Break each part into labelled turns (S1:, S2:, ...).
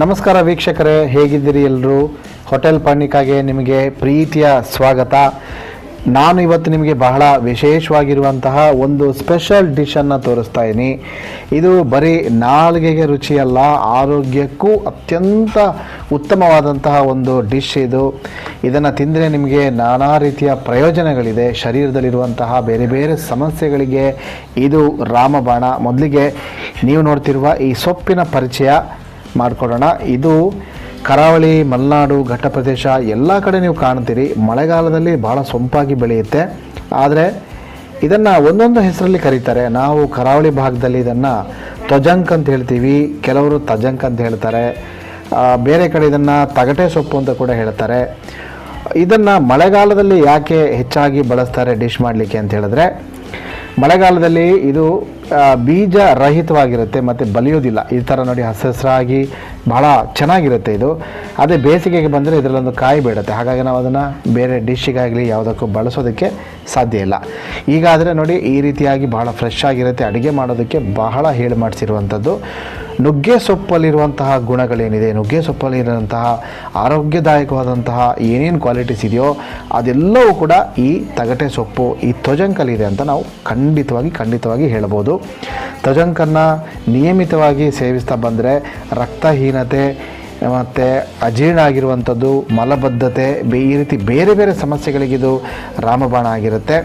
S1: ನಮಸ್ಕಾರ ವೀಕ್ಷಕರೇ, ಹೇಗಿದ್ದೀರಿ ಎಲ್ಲರೂ ಹೋಟೆಲ್ ಪರ್ಣಿಕಾಗೆ ನಿಮಗೆ ಪ್ರೀತಿಯ ಸ್ವಾಗತ. ನಾನು ಇವತ್ತು ನಿಮಗೆ ಬಹಳ ವಿಶೇಷವಾಗಿರುವಂತಹ ಒಂದು ಸ್ಪೆಷಲ್ ಡಿಶನ್ನು ತೋರಿಸ್ತಾ ಇದ್ದೀನಿ ಇದು ಬರೀ ನಾಲ್ಗೆಗೆ ರುಚಿಯಲ್ಲ, ಆರೋಗ್ಯಕ್ಕೂ ಅತ್ಯಂತ ಉತ್ತಮವಾದಂತಹ ಒಂದು ಡಿಶ್ ಇದು. ಇದನ್ನು ತಿಂದರೆ ನಿಮಗೆ ನಾನಾ ರೀತಿಯ ಪ್ರಯೋಜನಗಳಿದೆ. ಶರೀರದಲ್ಲಿರುವಂತಹ ಬೇರೆ ಬೇರೆ ಸಮಸ್ಯೆಗಳಿಗೆ ಇದು ರಾಮಬಾಣ. ಮೊದಲಿಗೆ ನೀವು ನೋಡ್ತಿರುವ ಈ ಸೊಪ್ಪಿನ ಪರಿಚಯ. ಮಾಡಿಕೊಡೋಣ ಇದು ಕರಾವಳಿ, ಮಲೆನಾಡು, ಘಟ್ಟ ಪ್ರದೇಶ, ಎಲ್ಲ ಕಡೆ ನೀವು ಕಾಣ್ತೀರಿ. ಮಳೆಗಾಲದಲ್ಲಿ ಭಾಳ ಸೊಂಪಾಗಿ ಬೆಳೆಯುತ್ತೆ. ಆದರೆ ಇದನ್ನು ಒಂದೊಂದು ಹೆಸರಲ್ಲಿ ಕರೀತಾರೆ. ನಾವು ಕರಾವಳಿ ಭಾಗದಲ್ಲಿ ಇದನ್ನು ತ್ವಜಂಕ್ ಅಂತ ಹೇಳ್ತೀವಿ. ಕೆಲವರು ತಜಂಕ್ ಅಂತ ಹೇಳ್ತಾರೆ. ಬೇರೆ ಕಡೆ ಇದನ್ನು ತಗಟೆ ಸೊಪ್ಪು ಅಂತ ಕೂಡ ಹೇಳ್ತಾರೆ. ಇದನ್ನು ಮಳೆಗಾಲದಲ್ಲಿ ಯಾಕೆ ಹೆಚ್ಚಾಗಿ ಬಳಸ್ತಾರೆ ಡಿಶ್ ಮಾಡಲಿಕ್ಕೆ ಅಂತ ಹೇಳಿದ್ರೆ ಮಳೆಗಾಲದಲ್ಲಿ ಇದು ಬೀಜ ರಹಿತವಾಗಿರುತ್ತೆ ಮತ್ತು ಬಲಿಯೋದಿಲ್ಲ. ಈ ಥರ ನೋಡಿ ಹಸಿ ಹಸಿರಾಗಿ ಭಾಳ ಚೆನ್ನಾಗಿರುತ್ತೆ ಇದು. ಅದೇ ಬೇಸಿಗೆಗೆ ಬಂದರೆ ಇದರಲ್ಲೊಂದು ಕಾಯಿ ಬೇಡುತ್ತೆ ಹಾಗಾಗಿ ನಾವು ಅದನ್ನು ಬೇರೆ ಡಿಶ್ಶಿಗಾಗಲಿ ಯಾವುದಕ್ಕೂ ಬಳಸೋದಕ್ಕೆ ಸಾಧ್ಯ ಇಲ್ಲ. ಈಗಾದರೆ ನೋಡಿ, ಈ ರೀತಿಯಾಗಿ ಬಹಳ ಫ್ರೆಶ್ ಆಗಿರುತ್ತೆ. ಅಡುಗೆ ಮಾಡೋದಕ್ಕೆ ಬಹಳ ಹೇಳಿ ಮಾಡಿಸಿರುವಂಥದ್ದು. ನುಗ್ಗೆ ಸೊಪ್ಪಲ್ಲಿರುವಂತಹ ಗುಣಗಳೇನಿದೆ? ನುಗ್ಗೆ ಸೊಪ್ಪಲ್ಲಿರುವಂತಹ ಆರೋಗ್ಯದಾಯಕವಾದಂತಹ ಏನೇನು ಕ್ವಾಲಿಟೀಸ್ ಇದೆಯೋ, ಅದೆಲ್ಲವೂ ಕೂಡ ಈ ತಗಟೆ ಸೊಪ್ಪು, ಈ ತ್ವಜಂಕಲ್ಲಿದೆ ಅಂತ ನಾವು ಖಂಡಿತವಾಗಿ ಖಂಡಿತವಾಗಿ ಹೇಳ್ಬೋದು. ತ್ವಜಂಕನ್ನು ನಿಯಮಿತವಾಗಿ ಸೇವಿಸ್ತಾ ಬಂದರೆ ರಕ್ತಹೀನತೆ, ಮತ್ತು ಅಜೀರ್ಣ ಆಗಿರುವಂಥದ್ದು, ಮಲಬದ್ಧತೆ ಈ ರೀತಿ ಬೇರೆ ಬೇರೆ ಸಮಸ್ಯೆಗಳಿಗಿದು ರಾಮಬಾಣ ಆಗಿರುತ್ತೆ.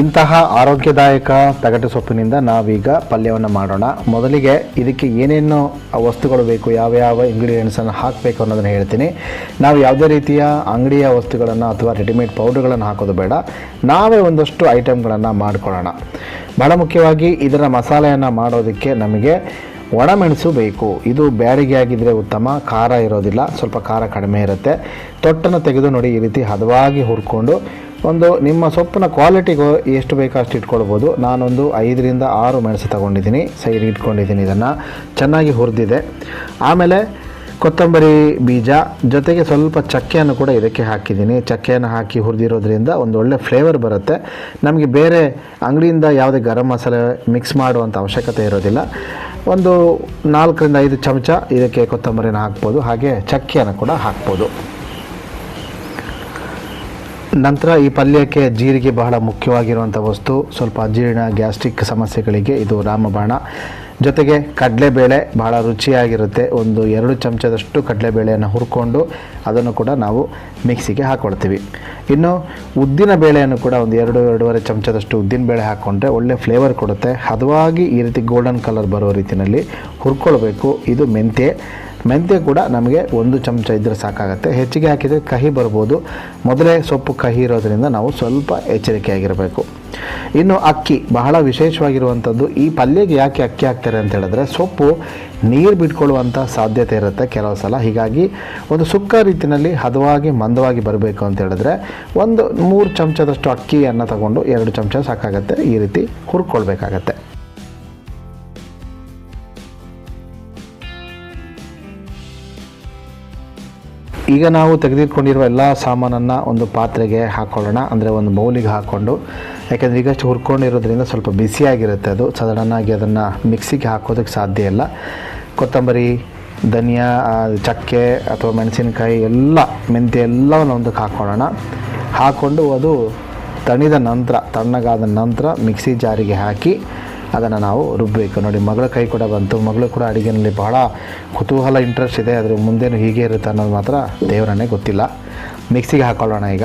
S1: ಇಂತಹ ಆರೋಗ್ಯದಾಯಕ ತಗಟೆ ಸೊಪ್ಪಿನಿಂದ ನಾವೀಗ ಪಲ್ಯವನ್ನು ಮಾಡೋಣ. ಮೊದಲಿಗೆ ಇದಕ್ಕೆ ಏನೇನು ವಸ್ತುಗಳು ಬೇಕು ಯಾವ ಯಾವ ಇಂಗ್ರೀಡಿಯೆಂಟ್ಸನ್ನು ಹಾಕಬೇಕು ಅನ್ನೋದನ್ನು ಹೇಳ್ತೀನಿ. ನಾವು ಯಾವುದೇ ರೀತಿಯ ಅಂಗಡಿಯ ವಸ್ತುಗಳನ್ನು ಅಥವಾ ರೆಡಿಮೇಡ್ ಪೌಡರ್ಗಳನ್ನು ಹಾಕೋದು ಬೇಡ. ನಾವೇ ಒಂದಷ್ಟು ಐಟಮ್ಗಳನ್ನು ಮಾಡ್ಕೊಳ್ಳೋಣ. ಬಹಳ ಮುಖ್ಯವಾಗಿ ಇದರ ಮಸಾಲೆಯನ್ನು ಮಾಡೋದಕ್ಕೆ ನಮಗೆ ಒಣಮೆಣಸು ಬೇಕು. ಇದು ಬ್ಯಾಡಿಗೆ ಆಗಿದ್ದರೆ ಉತ್ತಮ, ಖಾರ ಇರೋದಿಲ್ಲ, ಸ್ವಲ್ಪ ಖಾರ ಕಡಿಮೆ ಇರುತ್ತೆ. ತೊಟ್ಟನ್ನು ತೆಗೆದು ನೋಡಿ ಈ ರೀತಿ ಹದವಾಗಿ ಹುರ್ಕೊಂಡು ಒಂದು, ನಿಮ್ಮ ಸೊಪ್ಪಿನ ಕ್ವಾಲಿಟಿಗೂ ಎಷ್ಟು ಬೇಕೋ ಅಷ್ಟು ಇಟ್ಕೊಳ್ಬೋದು. ನಾನೊಂದು ಐದರಿಂದ ಆರು ಮೆಣಸು ತಗೊಂಡಿದ್ದೀನಿ. ಸೈಡ್ ಇಟ್ಕೊಂಡಿದ್ದೀನಿ ಇದನ್ನು. ಚೆನ್ನಾಗಿ ಹುರಿದಿದೆ. ಆಮೇಲೆ ಕೊತ್ತಂಬರಿ ಬೀಜ, ಜೊತೆಗೆ ಸ್ವಲ್ಪ ಚಕ್ಕೆಯನ್ನು ಕೂಡ ಇದಕ್ಕೆ ಹಾಕಿದ್ದೀನಿ. ಚಕ್ಕೆಯನ್ನು ಹಾಕಿ ಹುರಿದಿರೋದ್ರಿಂದ ಒಂದು ಒಳ್ಳೆ ಫ್ಲೇವರ್ ಬರುತ್ತೆ. ನಮಗೆ ಬೇರೆ ಅಂಗಡಿಯಿಂದ ಯಾವುದೇ ಗರಂ ಮಸಾಲೆ ಮಿಕ್ಸ್ ಮಾಡುವಂಥ ಅವಶ್ಯಕತೆ ಇರೋದಿಲ್ಲ. ಒಂದು ನಾಲ್ಕರಿಂದ ಐದು ಚಮಚ ಇದಕ್ಕೆ ಕೊತ್ತಂಬರಿನ ಹಾಕ್ಬೋದು. ಹಾಗೆ ಚಕ್ಕೆಯನ್ನು ಕೂಡ ಹಾಕ್ಬೋದು. ನಂತರ ಈ ಪಲ್ಯಕ್ಕೆ ಜೀರಿಗೆ ಬಹಳ ಮುಖ್ಯವಾಗಿರುವಂಥ ವಸ್ತು. ಸ್ವಲ್ಪ ಅಜೀರ್ಣ ಗ್ಯಾಸ್ಟ್ರಿಕ್ ಸಮಸ್ಯೆಗಳಿಗೆ ಇದು ರಾಮಬಾಣ. ಜೊತೆಗೆ ಕಡಲೆಬೇಳೆ ಬಹಳ ರುಚಿಯಾಗಿರುತ್ತೆ. ಒಂದು ಎರಡು ಚಮಚದಷ್ಟು ಕಡಲೆಬೇಳೆಯನ್ನು ಹುರ್ಕೊಂಡು ಅದನ್ನು ಕೂಡ ನಾವು ಮಿಕ್ಸಿಗೆ ಹಾಕ್ಕೊಳ್ತೀವಿ ಇನ್ನು ಉದ್ದಿನ ಬೇಳೆಯನ್ನು ಕೂಡ ಒಂದು ಎರಡು, ಎರಡೂವರೆ ಚಮಚದಷ್ಟು ಉದ್ದಿನ ಬೇಳೆ ಹಾಕ್ಕೊಂಡ್ರೆ ಒಳ್ಳೆ ಫ್ಲೇವರ್ ಕೊಡುತ್ತೆ. ಹದವಾಗಿ ಈ ರೀತಿ ಗೋಲ್ಡನ್ ಕಲರ್ ಬರೋ ರೀತಿಯಲ್ಲಿ ಹುರ್ಕೊಳ್ಬೇಕು. ಇದು ಮೆಂತ್ಯ. ಮೆಂತ್ಯ ಕೂಡ ನಮಗೆ ಒಂದು ಚಮಚ ಇದ್ದರೆ ಸಾಕಾಗುತ್ತೆ. ಹೆಚ್ಚಿಗೆ ಹಾಕಿದರೆ ಕಹಿ ಬರ್ಬೋದು. ಮೊದಲೇ ಸೊಪ್ಪು ಕಹಿ ಇರೋದ್ರಿಂದ ನಾವು ಸ್ವಲ್ಪ ಎಚ್ಚರಿಕೆಯಾಗಿರಬೇಕು. ಇನ್ನು ಅಕ್ಕಿ ಬಹಳ ವಿಶೇಷವಾಗಿರುವಂಥದ್ದು ಈ ಪಲ್ಯಗೆ ಯಾಕೆ ಅಕ್ಕಿ ಹಾಕ್ತಾರೆ ಅಂತ ಹೇಳಿದ್ರೆ, ಸೊಪ್ಪು ನೀರು ಬಿಟ್ಕೊಳ್ಳುವಂಥ ಸಾಧ್ಯತೆ ಇರುತ್ತೆ ಕೆಲವು ಸಲ. ಹೀಗಾಗಿ ಒಂದು ಸುಕ್ಕ ರೀತಿಯಲ್ಲಿ ಹದವಾಗಿ ಮಂದವಾಗಿ ಬರಬೇಕು ಅಂತ ಹೇಳಿದ್ರೆ, ಒಂದು ಮೂರು ಚಮಚದಷ್ಟು ಅಕ್ಕಿಯನ್ನು ತಗೊಂಡು ಎರಡು ಚಮಚ ಸಾಕಾಗುತ್ತೆ. ಈ ರೀತಿ ಹುರ್ಕೊಳ್ಬೇಕಾಗತ್ತೆ. ಈಗ ನಾವು ತೆಗೆದುಕೊಂಡಿರುವ ಎಲ್ಲ ಸಾಮಾನನ್ನು ಒಂದು ಪಾತ್ರೆಗೆ ಹಾಕ್ಕೊಳ್ಳೋಣ ಅಂದರೆ ಒಂದು ಮೌಲಿಗೆ ಹಾಕ್ಕೊಂಡು. ಯಾಕೆಂದರೆ ಈಗಷ್ಟು ಹುರ್ಕೊಂಡಿರೋದ್ರಿಂದ ಸ್ವಲ್ಪ ಬಿಸಿಯಾಗಿರುತ್ತೆ ಅದು. ಸಾಧಾರಣವಾಗಿ ಅದನ್ನು ಮಿಕ್ಸಿಗೆ ಹಾಕೋದಕ್ಕೆ ಸಾಧ್ಯ ಇಲ್ಲ. ಕೊತ್ತಂಬರಿ, ಧನಿಯಾ ಚಕ್ಕೆ ಅಥವಾ ಮೆಣಸಿನಕಾಯಿ ಎಲ್ಲ, ಮೆಂತ್ಯ ಎಲ್ಲವನ್ನು ಒಂದಕ್ಕೆ ಹಾಕ್ಕೊಳ್ಳೋಣ ಹಾಕ್ಕೊಂಡು ಅದು ತಣಿದ ನಂತರ, ತಣ್ಣಗಾದ ನಂತರ ಮಿಕ್ಸಿ ಜಾರಿಗೆ ಹಾಕಿ ಅದನ್ನು ನಾವು ರುಬ್ಬಬೇಕು ನೋಡಿ, ಮಗಳ ಕೈ ಕೂಡ ಬಂತು. ಮಗಳು ಕೂಡ ಅಡುಗೆನಲ್ಲಿ ಬಹಳ ಕುತೂಹಲ ಇಂಟ್ರೆಸ್ಟ್ ಇದೆ. ಆದರೆ ಮುಂದೇನು ಹೀಗೆ ಇರುತ್ತೆ ಅನ್ನೋದು ಮಾತ್ರ ದೇವರನ್ನೇ ಗೊತ್ತಿಲ್ಲ. ಮಿಕ್ಸಿಗೆ ಹಾಕೊಳ್ಳೋಣ ಈಗ.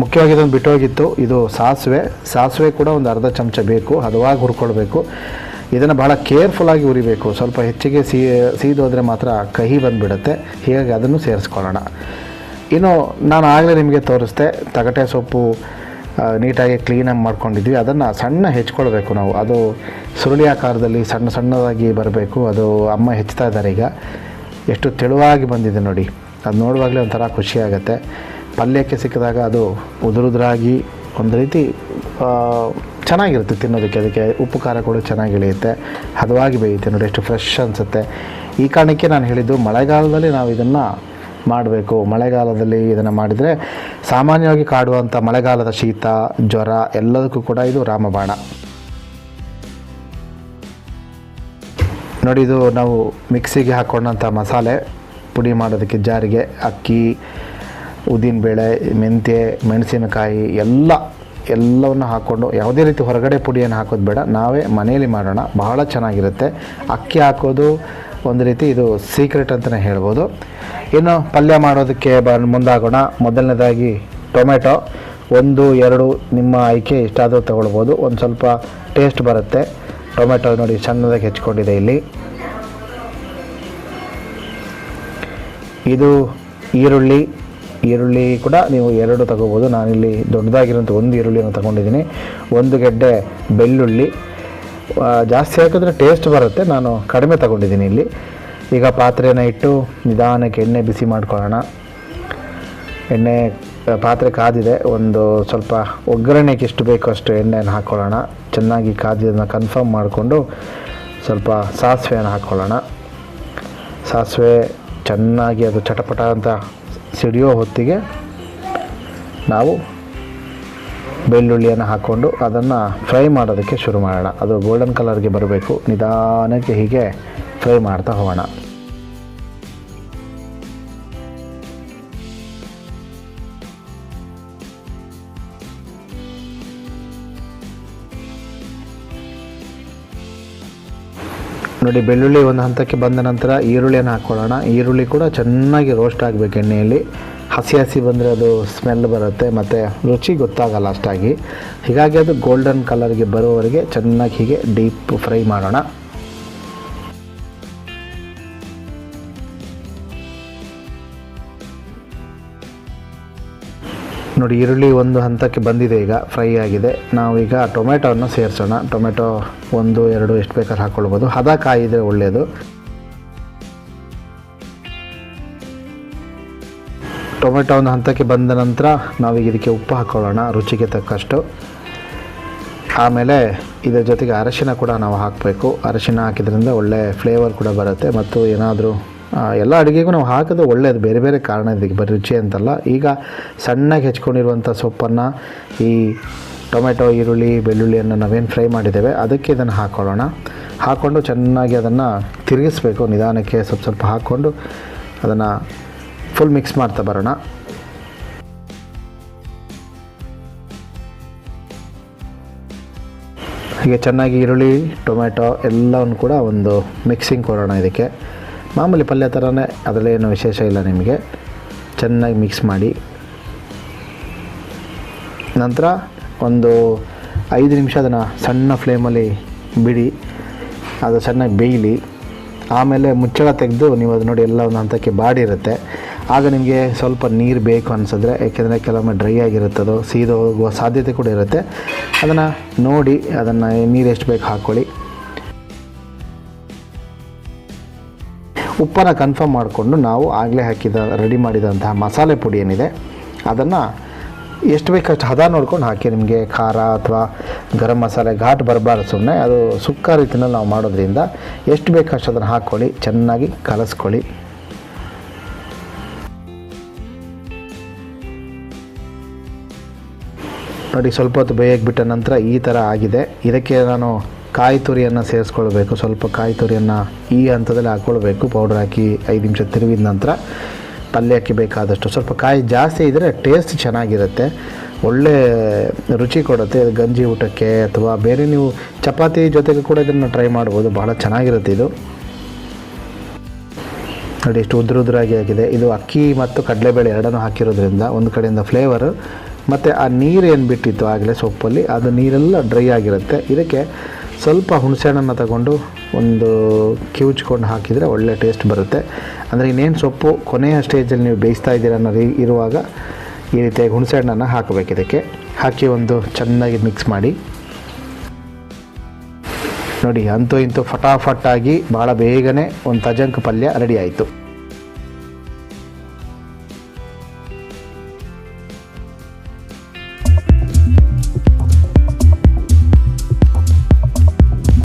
S1: ಮುಖ್ಯವಾಗಿ ಇದೊಂದು ಬಿಟ್ಟೋಗಿತ್ತು. ಇದು ಸಾಸಿವೆ. ಸಾಸಿವೆ ಕೂಡ ಒಂದು ಅರ್ಧ ಚಮಚ ಬೇಕು. ಹದವಾಗಿ ಹುರ್ಕೊಳ್ಬೇಕು. ಇದನ್ನು ಬಹಳ ಕೇರ್ಫುಲ್ಲಾಗಿ ಉರಿಬೇಕು ಸ್ವಲ್ಪ ಹೆಚ್ಚಿಗೆ ಸೀ ಸೀದೋದ್ರೆ ಮಾತ್ರ ಕಹಿ ಬಂದುಬಿಡುತ್ತೆ. ಹೀಗಾಗಿ ಅದನ್ನು ಸೇರಿಸ್ಕೊಳ್ಳೋಣ. ಇನ್ನು ನಾನು ಆಗಲೇ ನಿಮಗೆ ತೋರಿಸ್ದೆ, ತಗಟೆ ಸೊಪ್ಪು ನೀಟಾಗಿ ಕ್ಲೀನಾಗಿ ಮಾಡ್ಕೊಂಡಿದ್ವಿ. ಅದನ್ನು ಸಣ್ಣ ಹೆಚ್ಕೊಳ್ಬೇಕು ನಾವು. ಅದು ಸುರುಳಿ ಆಕಾರದಲ್ಲಿ ಸಣ್ಣ ಸಣ್ಣದಾಗಿ ಬರಬೇಕು. ಅದು ಅಮ್ಮ ಹೆಚ್ಚುತ್ತಾ ಇದ್ದಾರೆ ಈಗ. ಎಷ್ಟು ತೆಳುವಾಗಿ ಬಂದಿದೆ ನೋಡಿ. ಅದು ನೋಡುವಾಗಲೇ ಒಂಥರ ಖುಷಿ ಆಗುತ್ತೆ. ಪಲ್ಯಕ್ಕೆ ಸಿಕ್ಕಿದಾಗ ಅದು ಉದುರುದ್ರಾಗಿ ಒಂದು ರೀತಿ ಚೆನ್ನಾಗಿರುತ್ತೆ ತಿನ್ನೋದಕ್ಕೆ. ಅದಕ್ಕೆ ಉಪ್ಪು, ಖಾರ ಕೂಡ ಚೆನ್ನಾಗಿ ಇಳಿಯುತ್ತೆ ಹದವಾಗಿ ಬೇಯುತ್ತೆ ನೋಡಿ, ಎಷ್ಟು ಫ್ರೆಶ್ ಅನಿಸುತ್ತೆ. ಈ ಕಾರಣಕ್ಕೆ ನಾನು ಹೇಳಿದ್ದು ಮಳೆಗಾಲದಲ್ಲಿ ನಾವು ಇದನ್ನು ಮಾಡಬೇಕು. ಮಳೆಗಾಲದಲ್ಲಿ ಇದನ್ನು ಮಾಡಿದರೆ ಸಾಮಾನ್ಯವಾಗಿ ಕಾಡುವಂಥ ಮಳೆಗಾಲದ ಶೀತ, ಜ್ವರ ಎಲ್ಲದಕ್ಕೂ ಕೂಡ ಇದು ರಾಮಬಾಣ. ನೋಡಿ ಇದು ನಾವು ಮಿಕ್ಸಿಗೆ ಹಾಕ್ಕೊಂಡಂಥ ಮಸಾಲೆ ಪುಡಿ ಮಾಡೋದಕ್ಕೆ ಜಾರಿಗೆ ಅಕ್ಕಿ ಉದ್ದಿನಬೇಳೆ ಮೆಂತ್ಯ, ಮೆಣಸಿನಕಾಯಿ ಎಲ್ಲ, ಎಲ್ಲವನ್ನು ಹಾಕ್ಕೊಂಡು ಯಾವುದೇ ರೀತಿ ಹೊರಗಡೆ ಪುಡಿಯನ್ನು ಹಾಕೋದು ಬೇಡ. ನಾವೇ ಮನೆಯಲ್ಲಿ ಮಾಡೋಣ. ಬಹಳ ಚೆನ್ನಾಗಿರುತ್ತೆ. ಅಕ್ಕಿ ಹಾಕೋದು ಒಂದು ರೀತಿ ಇದು ಸೀಕ್ರೆಟ್ ಅಂತಲೇ ಹೇಳ್ಬೋದು. ಇನ್ನು ಪಲ್ಯ ಮಾಡೋದಕ್ಕೆ ಬ ಮುಂದಾಗೋಣ. ಮೊದಲನೇದಾಗಿ ಟೊಮೆಟೊ. ಒಂದು, ಎರಡು ನಿಮ್ಮ ಆಯ್ಕೆ ಇಷ್ಟಾದರೂ ತಗೊಳ್ಬೋದು. ಒಂದು ಸ್ವಲ್ಪ ಟೇಸ್ಟ್ ಬರುತ್ತೆ. ಟೊಮೆಟೊ ನೋಡಿ ಸಣ್ಣದಾಗಿ ಹೆಚ್ಕೊಂಡಿದೆ ಇಲ್ಲಿ. ಇದು ಈರುಳ್ಳಿ. ಈರುಳ್ಳಿ ಕೂಡ ನೀವು ಎರಡು ತಗೋಬೋದು ನಾನಿಲ್ಲಿ ದೊಡ್ಡದಾಗಿರೋಂಥ ಒಂದು ಈರುಳ್ಳಿಯನ್ನು ತಗೊಂಡಿದ್ದೀನಿ. ಒಂದು ಗೆಡ್ಡೆ ಬೆಳ್ಳುಳ್ಳಿ. ಜಾಸ್ತಿ ಹಾಕಿದ್ರೆ ಟೇಸ್ಟ್ ಬರುತ್ತೆ. ನಾನು ಕಡಿಮೆ ತಗೊಂಡಿದ್ದೀನಿ ಇಲ್ಲಿ. ಈಗ ಪಾತ್ರೆನ ಇಟ್ಟು ನಿಧಾನಕ್ಕೆ ಎಣ್ಣೆ ಬಿಸಿ ಮಾಡ್ಕೊಳ್ಳೋಣ. ಎಣ್ಣೆ ಪಾತ್ರೆ ಕಾದಿದೆ. ಒಂದು ಸ್ವಲ್ಪ ಒಗ್ಗರಣೆಗೆ ಎಷ್ಟು ಬೇಕೋ ಅಷ್ಟು ಎಣ್ಣೆಯನ್ನು ಹಾಕ್ಕೊಳ್ಳೋಣ ಚೆನ್ನಾಗಿ ಕಾದಿದ್ದನ್ನು ಕನ್ಫರ್ಮ್ ಮಾಡಿಕೊಂಡು ಸ್ವಲ್ಪ ಸಾಸಿವೆಯನ್ನು ಹಾಕ್ಕೊಳ್ಳೋಣ ಸಾಸಿವೆ ಚೆನ್ನಾಗಿ ಅದು ಚಟಪಟ ಅಂತ ಸಿಡಿಯೋ ಹೊತ್ತಿಗೆ ನಾವು ಬೆಳ್ಳುಳ್ಳಿಯನ್ನು ಹಾಕ್ಕೊಂಡು ಅದನ್ನು ಫ್ರೈ ಮಾಡೋದಕ್ಕೆ ಶುರು ಮಾಡೋಣ. ಅದು ಗೋಲ್ಡನ್ ಕಲರ್ಗೆ ಬರಬೇಕು. ನಿಧಾನಕ್ಕೆ ಹೀಗೆ ಫ್ರೈ ಮಾಡ್ತಾ ಹೋಗೋಣ. ನೋಡಿ, ಬೆಳ್ಳುಳ್ಳಿ ಒಂದು ಹಂತಕ್ಕೆ ಬಂದ ನಂತರ ಈರುಳ್ಳಿಯನ್ನು ಹಾಕ್ಕೊಳ್ಳೋಣ. ಈರುಳ್ಳಿ ಕೂಡ ಚೆನ್ನಾಗಿ ರೋಸ್ಟ್ ಆಗಬೇಕು ಎಣ್ಣೆಯಲ್ಲಿ. ಹಸಿ ಹಸಿ ಬಂದರೆ ಅದು ಸ್ಮೆಲ್ ಬರುತ್ತೆ, ಮತ್ತು ರುಚಿ ಗೊತ್ತಾಗಲ್ಲ ಅಷ್ಟಾಗಿ. ಹೀಗಾಗಿ ಅದು ಗೋಲ್ಡನ್ ಕಲರ್ಗೆ ಬರೋವರೆಗೆ ಚೆನ್ನಾಗಿ ಹೀಗೆ ಡೀಪ್ ಫ್ರೈ ಮಾಡೋಣ. ನೋಡಿ, ಈರುಳ್ಳಿ ಒಂದು ಹಂತಕ್ಕೆ ಬಂದಿದೆ ಈಗ ಫ್ರೈ ಆಗಿದೆ. ನಾವೀಗ ಈಗ ಟೊಮೆಟೊವನ್ನು ಸೇರಿಸೋಣ. ಟೊಮೆಟೊ ಒಂದು, ಎರಡು, ಎಷ್ಟು ಬೇಕಾದ್ರೆ ಹಾಕ್ಕೊಳ್ಬೋದು. ಹದ ಕಾಯಿದ್ರೆ ಒಳ್ಳೆಯದು ಟೊಮೆಟೊ ಒಂದು ಹಂತಕ್ಕೆ ಬಂದ ನಂತರ ನಾವೀಗ ಇದಕ್ಕೆ ಉಪ್ಪು ಹಾಕ್ಕೊಳ್ಳೋಣ ರುಚಿಗೆ ತಕ್ಕಷ್ಟು. ಆಮೇಲೆ ಇದರ ಜೊತೆಗೆ ಅರಶಿನ ಕೂಡ ನಾವು ಹಾಕಬೇಕು. ಅರಶಿನ ಹಾಕಿದ್ರಿಂದ ಒಳ್ಳೆ ಫ್ಲೇವರ್ ಕೂಡ ಬರುತ್ತೆ ಮತ್ತು ಏನಾದರೂ ಎಲ್ಲ ಅಡುಗೆಗೂ ನಾವು ಹಾಕೋದು ಒಳ್ಳೆಯದು ಬೇರೆ ಬೇರೆ ಕಾರಣ ಇದಕ್ಕೆ ಬರೀ ರುಚಿ ಅಂತಲ್ಲ. ಈಗ ಸಣ್ಣಗೆ ಹೆಚ್ಕೊಂಡಿರುವಂಥ ಸೊಪ್ಪನ್ನು, ಈ ಟೊಮೆಟೊ, ಈರುಳ್ಳಿ, ಬೆಳ್ಳುಳ್ಳಿಯನ್ನು ನಾವೇನು ಫ್ರೈ ಮಾಡಿದ್ದೇವೆ, ಅದಕ್ಕೆ ಇದನ್ನು ಹಾಕ್ಕೊಳ್ಳೋಣ ಹಾಕ್ಕೊಂಡು ಚೆನ್ನಾಗಿ ಅದನ್ನು ತಿರುಗಿಸ್ಬೇಕು. ನಿಧಾನಕ್ಕೆ ಸ್ವಲ್ಪ ಸ್ವಲ್ಪ ಹಾಕ್ಕೊಂಡು ಅದನ್ನು ಫುಲ್ ಮಿಕ್ಸ್ ಮಾಡ್ತಾ ಬರೋಣ. ಹೀಗೆ ಚೆನ್ನಾಗಿ ಈರುಳ್ಳಿ ಟೊಮೆಟೊ ಎಲ್ಲವನ್ನು ಕೂಡ ಒಂದು ಮಿಕ್ಸಿಂಗ್ ಕೊಡೋಣ ಇದಕ್ಕೆ. ಮಾಮೂಲಿ ಪಲ್ಯ ಥರನೇ ಅದರಲ್ಲೇನು ವಿಶೇಷ ಇಲ್ಲ ನಿಮಗೆ. ಚೆನ್ನಾಗಿ ಮಿಕ್ಸ್ ಮಾಡಿ. ನಂತರ ಒಂದು ಐದು ನಿಮಿಷ ಅದನ್ನು ಸಣ್ಣ ಫ್ಲೇಮಲ್ಲಿ ಬಿಡಿ. ಅದು ಚೆನ್ನಾಗಿ ಬೇಯಲಿ. ಆಮೇಲೆ ಮುಚ್ಚಳ ತೆಗೆದು ನೀವು ಅದು ನೋಡಿ ಎಲ್ಲ ಒಂದು ಹಂತಕ್ಕೆ ಬಾಡಿರುತ್ತೆ. ಆಗ ನಿಮಗೆ ಸ್ವಲ್ಪ ನೀರು ಬೇಕು ಅನಿಸಿದ್ರೆ, ಯಾಕೆಂದರೆ ಕೆಲವೊಮ್ಮೆ ಡ್ರೈ ಆಗಿರುತ್ತೆ ಅದು, ಸೀದು ಹೋಗುವ ಸಾಧ್ಯತೆ ಕೂಡ ಇರುತ್ತೆ. ಅದನ್ನು ನೋಡಿ, ಅದನ್ನು ನೀರು ಎಷ್ಟು ಬೇಕು ಹಾಕ್ಕೊಳ್ಳಿ ಉಪ್ಪನ್ನು ಕನ್ಫರ್ಮ್ ಮಾಡಿಕೊಂಡು ನಾವು ಆಗಲೇ ಹಾಕಿದ ರೆಡಿ ಮಾಡಿದಂತಹ ಮಸಾಲೆ ಪುಡಿ ಏನಿದೆ, ಅದನ್ನು ಎಷ್ಟು ಬೇಕು ಅಷ್ಟು ಹದ ನೋಡ್ಕೊಂಡು ಹಾಕಿ, ನಿಮಗೆ ಖಾರ ಅಥವಾ ಗರಂ ಮಸಾಲೆ ಘಾಟ್ ಬರಬಾರ್ದು ಸುಮ್ಮನೆ ಅದು ಸುಕ್ಕ ರೀತಿಯಲ್ಲಿ ನಾವು ಮಾಡೋದ್ರಿಂದ ಎಷ್ಟು ಬೇಕು ಅಷ್ಟು ಅದನ್ನು ಹಾಕ್ಕೊಳ್ಳಿ ಚೆನ್ನಾಗಿ ಕಲಸ್ಕೊಳ್ಳಿ. ನೋಡಿ, ಸ್ವಲ್ಪ ಹೊತ್ತು ಬೇಯಕ್ಕೆ ಬಿಟ್ಟ ನಂತರ ಈ ಥರ ಆಗಿದೆ. ಇದಕ್ಕೆ ನಾನು ಕಾಯಿ ತುರಿಯನ್ನು ಸೇರಿಸ್ಕೊಳ್ಬೇಕು. ಸ್ವಲ್ಪ ಕಾಯಿ ತುರಿಯನ್ನು ಈ ಹಂತದಲ್ಲಿ ಹಾಕ್ಕೊಳ್ಬೇಕು. ಪೌಡ್ರ್ ಹಾಕಿ ಐದು ನಿಮಿಷ ತಿರುವಿದ ನಂತರ ಪಲ್ಯಕ್ಕೆ ಬೇಕಾದಷ್ಟು. ಸ್ವಲ್ಪ ಕಾಯಿ ಜಾಸ್ತಿ ಇದ್ದರೆ ಟೇಸ್ಟ್ ಚೆನ್ನಾಗಿರುತ್ತೆ. ಒಳ್ಳೆ ರುಚಿ ಕೊಡುತ್ತೆ. ಗಂಜಿ ಊಟಕ್ಕೆ ಅಥವಾ ಬೇರೆ ನೀವು ಚಪಾತಿ ಜೊತೆಗೆ ಕೂಡ ಇದನ್ನು ಟ್ರೈ ಮಾಡ್ಬೋದು. ಭಾಳ ಚೆನ್ನಾಗಿರುತ್ತೆ ಇದು. ನೋಡಿ, ಇಷ್ಟು ಉದ್ರ ಉದ್ರಾಗಿ ಆಗಿದೆ. ಇದು ಅಕ್ಕಿ ಮತ್ತು ಕಡಲೆಬೇಳೆ ಎರಡನ್ನೂ ಹಾಕಿರೋದ್ರಿಂದ ಒಂದು ಕಡೆಯಿಂದ ಫ್ಲೇವರು ಮತ್ತು ಆ ನೀರು ಏನು ಬಿಟ್ಟಿತ್ತು ಆಗಲೇ ಸೊಪ್ಪಲ್ಲಿ? ಅದು ನೀರೆಲ್ಲ ಡ್ರೈ ಆಗಿರುತ್ತೆ. ಇದಕ್ಕೆ ಸ್ವಲ್ಪ ಹುಣಸೆಹಣ್ಣನ್ನು ತಗೊಂಡು ಒಂದು ಕಿವುಚ್ಕೊಂಡು ಹಾಕಿದರೆ ಒಳ್ಳೆ ಟೇಸ್ಟ್ ಬರುತ್ತೆ. ಅಂದರೆ ಇನ್ನೇನು ಸೊಪ್ಪು ಕೊನೆಯ ಸ್ಟೇಜಲ್ಲಿ ನೀವು ಬೇಯಿಸ್ತಾ ಇದ್ದೀರ ಅನ್ನೋ ಇರುವಾಗ ಈ ರೀತಿಯಾಗಿ ಹುಣಸೆಹಣ್ಣನ್ನು ಹಾಕಬೇಕು ಇದಕ್ಕೆ. ಹಾಕಿ ಒಂದು ಚೆನ್ನಾಗಿ ಮಿಕ್ಸ್ ಮಾಡಿ. ನೋಡಿ, ಅಂತೂ ಇಂತೂ ಫಟಾಫಟ್ಟಾಗಿ ಆಗಿ ಭಾಳ ಬೇಗನೆ ಒಂದು ತಜಂಕ್ ಪಲ್ಯ ರೆಡಿ ಆಯಿತು.